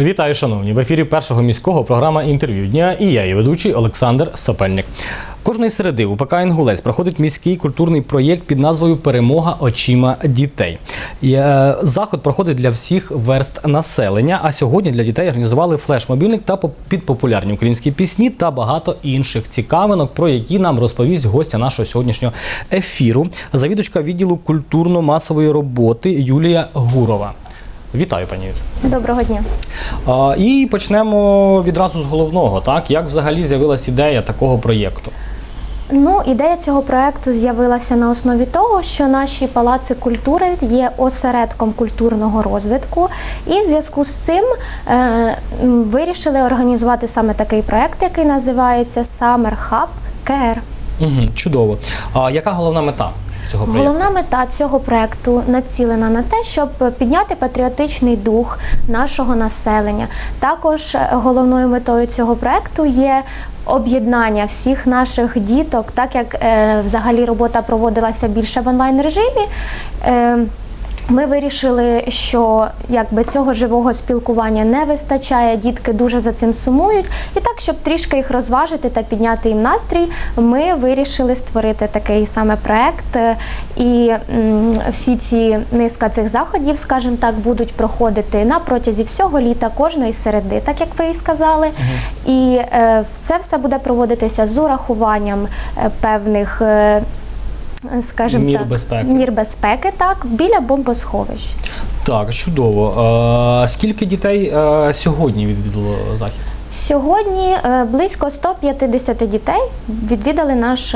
Вітаю, шановні! В ефірі першого міського програма інтерв'ю дня і я, її ведучий Олександр Сопельник. Кожної середи у ПК «Інгулець» проходить міський культурний проєкт під назвою Перемога очима дітей. Е, Заход проходить для всіх верст населення. А сьогодні для дітей організували флеш-мобільник та під популярні українські пісні та багато інших цікавинок, про які нам розповість гостя нашого сьогоднішнього ефіру, завідувачка відділу культурно-масової роботи Юлія Гурова. Вітаю, пані. Доброго дня. А, І почнемо відразу з головного, так як взагалі з'явилась ідея такого проєкту. Ну, ідея цього проекту з'явилася на основі того, що наші палаци культури є осередком культурного розвитку, і в зв'язку з цим е, вирішили організувати саме такий проект, який називається Summer Hub КР. Угу, чудово. А яка головна мета цього проєкту? Головна мета цього проекту націлена на те, щоб підняти патріотичний дух нашого населення. Також е, головною метою цього проекту є об'єднання всіх наших діток, так як е, взагалі робота проводилася більше в онлайн режимі. Е, ми вирішили, що якби цього живого спілкування не вистачає, дітки дуже за цим сумують. І так, щоб трішки їх розважити та підняти їм настрій, ми вирішили створити такий саме проект. І всі ці низка цих заходів, скажімо так, будуть проходити на протязі всього літа, кожної середи, так як ви і сказали. І е, це все буде проводитися з урахуванням е, певних. е, Скажімо Мір так, безпеки. мір безпеки, так, біля бомбосховищ. Так, чудово. А, скільки дітей а, сьогодні відвідало захід? Сьогодні е, близько 150 дітей відвідали наш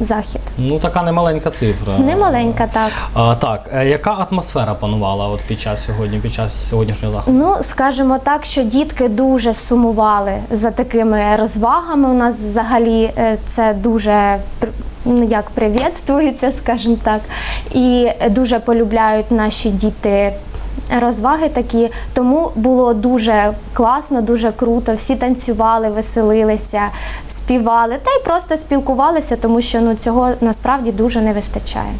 захід. Ну, така немаленька цифра. Немаленька, так. А, так, е, яка атмосфера панувала от під час сьогодні, під час сьогоднішнього заходу? Ну, скажімо так, що дітки дуже сумували за такими розвагами. У нас взагалі е, це дуже пр- як привітствується, скажімо так, і дуже полюбляють наші діти. Розваги такі, тому було дуже класно, дуже круто. Всі танцювали, веселилися, співали та й просто спілкувалися, тому що ну цього насправді дуже не вистачає.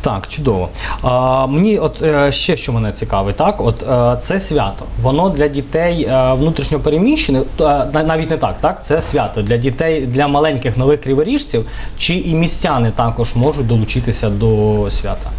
Так, чудово. А, мені от е, ще що мене цікавить, так, от е, це свято. Воно для дітей е, внутрішньопереміщених, е, навіть не так, так? Це свято для дітей, для маленьких нових криворіжців, чи і містяни також можуть долучитися до свята?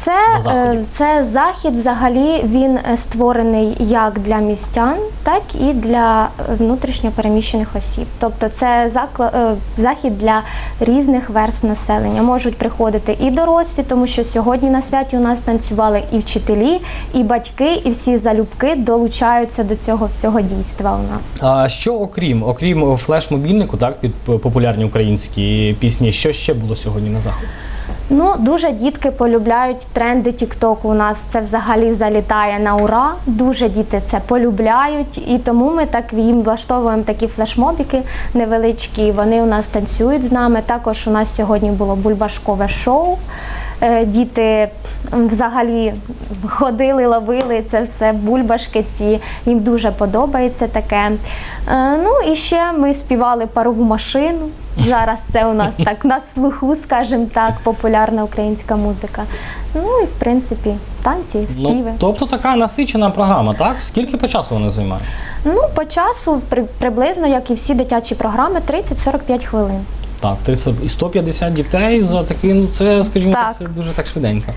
Це, е, це захід взагалі він е, створений як для містян, так і для е, внутрішньопереміщених осіб. Тобто це закла- захід для різних верств населення. Можуть приходити і дорослі, тому що сьогодні на святі у нас танцювали і вчителі, і батьки, і всі залюбки долучаються до цього всього дійства у нас. А що окрім, окрім флеш-мобільнику, так, під популярні українські пісні, що ще було сьогодні на заході? Ну, дуже дітки полюбляють тренди Тіктоку. У нас це взагалі залітає на ура. Дуже діти це полюбляють, і тому ми так їм влаштовуємо такі флешмобіки невеличкі. Вони у нас танцюють з нами. Також у нас сьогодні було бульбашкове шоу. Е, Діти взагалі ходили, ловили це все бульбашки. Ці їм дуже подобається таке. Е, Ну і ще ми співали парову машину. Зараз це у нас так на слуху, скажімо так, популярна українська музика. Ну і в принципі танці, співи. Ну, тобто така насичена програма, так? Скільки по часу вона займає? Ну, по часу при, приблизно, як і всі дитячі програми, 30-45 хвилин. Так, 30 і 150 дітей за такий, ну це, скажімо так, Так. це дуже так швиденько.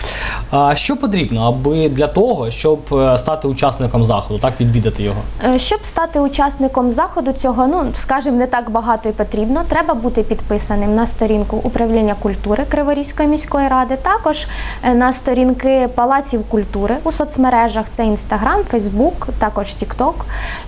А що потрібно, аби для того, щоб е, стати учасником заходу, так відвідати його? Е, Щоб стати учасником заходу цього, ну скажімо, не так багато і потрібно. Треба бути підписаним на сторінку управління культури Криворізької міської ради, також е, на сторінки палаців культури у соцмережах. Це інстаграм, Фейсбук, також Тікток.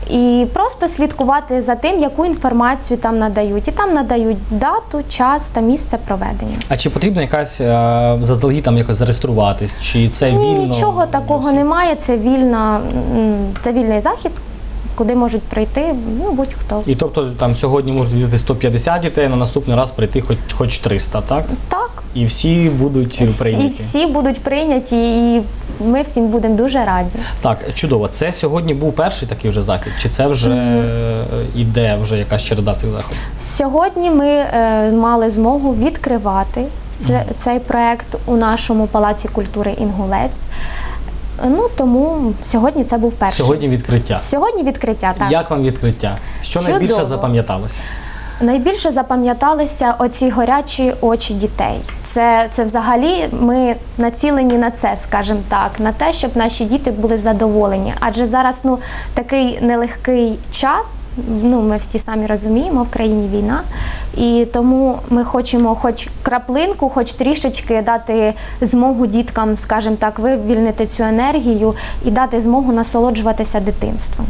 І просто слідкувати за тим, яку інформацію там надають. І там надають дату, час та місце проведення. А чи потрібно якась е, заздалегідь там якось зареєструватись? Чи це Ні, вільно? нічого такого немає. Це вільна, м, це вільний захід, куди можуть прийти ну, будь-хто. І тобто там сьогодні можуть відвідати 150 дітей, на наступний раз прийти хоч хоч 300, так? Так. І всі будуть прийняті. всі будуть прийняті, і ми всім будемо дуже раді. Так, чудово. Це сьогодні був перший такий вже захід? Чи це вже е, іде вже якась череда цих заходів? Сьогодні ми е, мали змогу відкривати це, цей проект у нашому палаці культури Інгулець. Ну тому сьогодні це був перший. Сьогодні відкриття. Сьогодні відкриття, так. Як вам відкриття? Що Чудово. найбільше запам'яталося? Найбільше запам'яталися оці горячі очі дітей. Це, це взагалі ми націлені на це, скажімо так, на те, щоб наші діти були задоволені. Адже зараз ну такий нелегкий час. Ну ми всі самі розуміємо, в країні війна, і тому ми хочемо, хоч краплинку, хоч трішечки дати змогу діткам, скажімо так, вивільнити цю енергію і дати змогу насолоджуватися дитинством.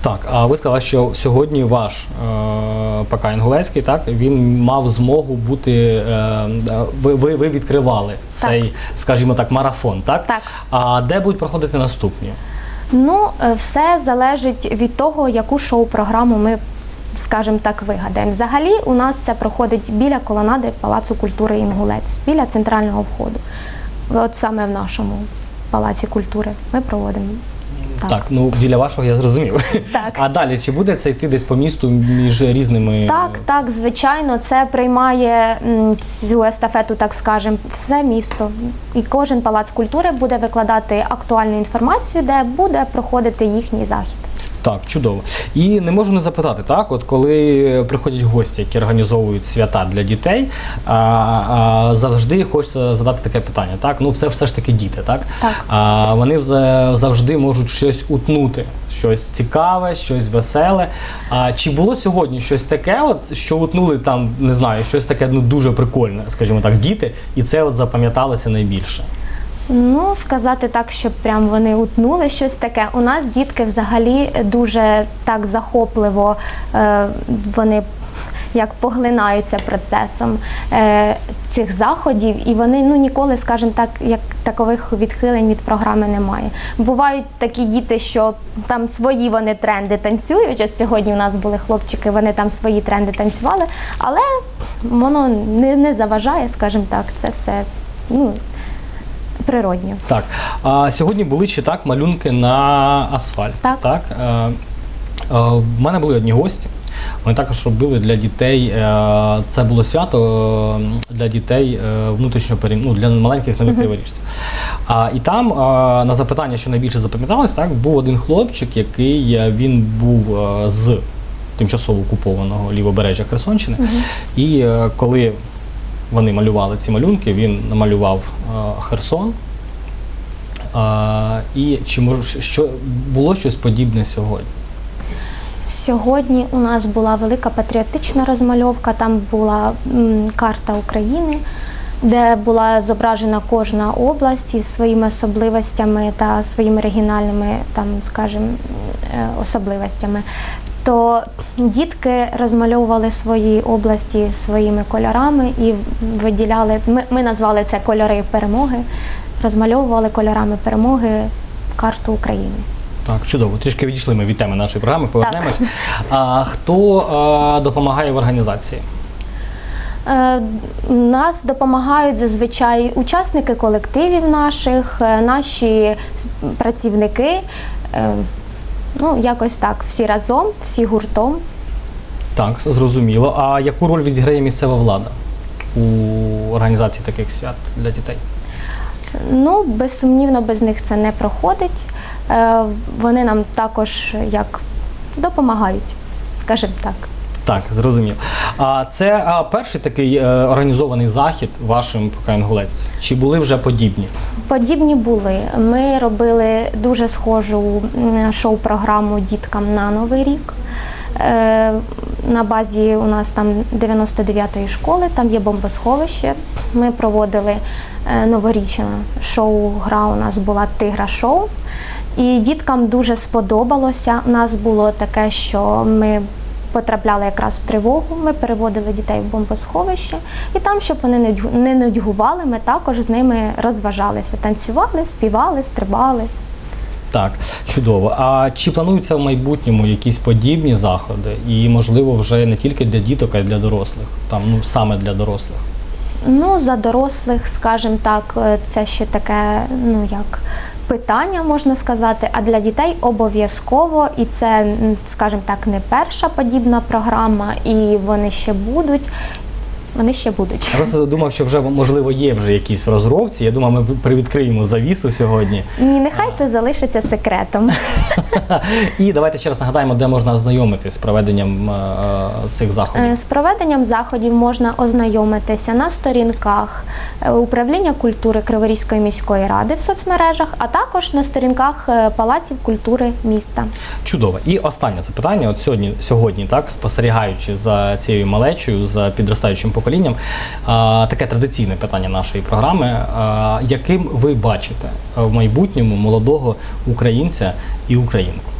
Так, а ви сказали, що сьогодні ваш е, ПК Інгулецький, так він мав змогу бути. Е, ви, ви, ви відкривали цей, скажімо так, марафон, так? Так. А де будуть проходити наступні? Ну, е, все залежить від того, яку шоу-програму ми, скажімо так, вигадаємо. Взагалі, у нас це проходить біля колонади Палацу культури Інгулець, біля центрального входу. От саме в нашому палаці культури ми проводимо. Так. ну біля вашого я зрозумів. Так. А далі чи буде це йти десь по місту між різними Так, так, звичайно, це приймає м, цю естафету, так скажемо, все місто. І кожен палац культури буде викладати актуальну інформацію, де буде проходити їхній захід. Так, чудово. І не можу не запитати, так, от коли приходять гості, які організовують свята для дітей, а, а, завжди хочеться задати таке питання. Так, ну все, все ж таки діти, так? Так. А, вони завжди можуть щось утнути, щось цікаве, щось веселе. А чи було сьогодні щось таке, от, що утнули там, не знаю, щось таке ну, дуже прикольне, скажімо так, діти, і це от запам'яталося найбільше? Ну, сказати так, щоб прям вони утнули щось таке. У нас дітки взагалі дуже так захопливо е, вони як поглинаються процесом е, цих заходів, і вони ну ніколи, скажімо так, як такових відхилень від програми немає. Бувають такі діти, що там свої вони тренди танцюють. От сьогодні у нас були хлопчики, вони там свої тренди танцювали, але воно не, не заважає, скажімо так, це все ну, природньо. Так. А сьогодні були ще так малюнки на асфальт. Так. Е, е, в мене були одні гості. Вони також робили для дітей. е, Це було свято для дітей внутрішньо ну, для маленьких нових криворіжців. А, і там на запитання, що найбільше запам'яталось, так був один хлопчик, який він був з тимчасово окупованого лівобережжя Херсонщини. І е, коли вони малювали ці малюнки, він намалював е, Херсон. І чи може що було щось подібне сьогодні? Сьогодні у нас була велика патріотична розмальовка. Там була карта України, де була зображена кожна область із своїми особливостями та своїми регіональними, там, скажімо, е, особливостями. То дітки розмальовували свої області своїми кольорами і виділяли. Ми, ми назвали це кольори перемоги, розмальовували кольорами перемоги карту України. Так, чудово. Трішки відійшли ми від теми нашої програми, повернемось. А хто а, допомагає в організації? Е, Нас допомагають зазвичай учасники колективів наших, е, наші працівники. Ну, якось так, всі разом, всі гуртом. Так, зрозуміло. А яку роль відіграє місцева влада у організації таких свят для дітей? Ну, безсумнівно, без них це не проходить. Е, Вони нам також як допомагають, скажімо так. Так, зрозуміло. А це а, перший такий е, організований захід вашим ПК? Чи були вже подібні? Подібні були. Ми робили дуже схожу шоу-програму діткам на Новий рік. Е, На базі у нас там 99-ї школи, там є бомбосховище. Ми проводили е, новорічне шоу. Гра у нас була Тигра шоу. І діткам дуже сподобалося. У нас було таке, що ми потрапляли якраз в тривогу. Ми переводили дітей в бомбосховище, і там, щоб вони не нудьгували, ми також з ними розважалися, танцювали, співали, стрибали. Так, чудово. А чи плануються в майбутньому якісь подібні заходи? І, можливо, вже не тільки для діток, а й для дорослих? Там, ну, саме для дорослих. Ну, за дорослих, скажімо так, е, це ще таке, ну як питання, можна сказати. А для дітей обов'язково, і це, скажімо так, не перша подібна програма, і вони ще будуть. Вони ще будуть. Я просто думав, що вже можливо є вже якісь в розробці. Я думаю, ми привідкриємо завісу сьогодні. Ні, нехай це залишиться секретом. І давайте ще раз нагадаємо, де можна ознайомитись з проведенням е, цих заходів. Е, З проведенням заходів можна ознайомитися на сторінках е, управління культури Криворізької міської ради в соцмережах, а також на сторінках е, палаців культури міста. Чудово. І останнє запитання. От сьогодні, сьогодні, так спостерігаючи за цією малечою, за підростаючим поколінням, а, таке традиційне питання нашої програми. Яким ви бачите в майбутньому молодого українця і українку?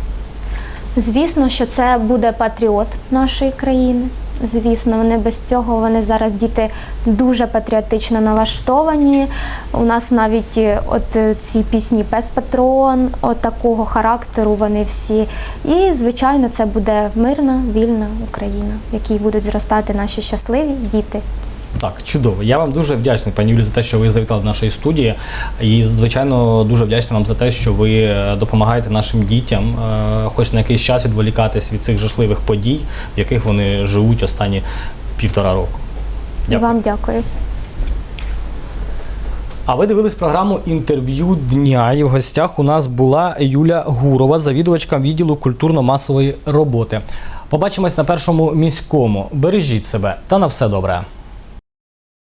Звісно, що це буде патріот нашої країни. Звісно, вони без цього вони зараз діти дуже патріотично налаштовані. У нас навіть е, от е, ці пісні Пес Патрон, от такого характеру вони всі. І звичайно, це буде мирна, вільна Україна, в якій будуть зростати наші щасливі діти. Так, чудово. Я вам дуже вдячний, пані Юлі, за те, що ви завітали до нашої студії. І, звичайно, дуже вдячний вам за те, що ви е, допомагаєте нашим дітям, е, хоч на якийсь час відволікатись від цих жахливих подій, в яких вони живуть останні півтора року. І вам дякую. А ви дивились програму інтерв'ю дня. І в гостях у нас була Юля Гурова, завідувачка відділу культурно-масової роботи. Побачимось на першому міському. Бережіть себе та на все добре.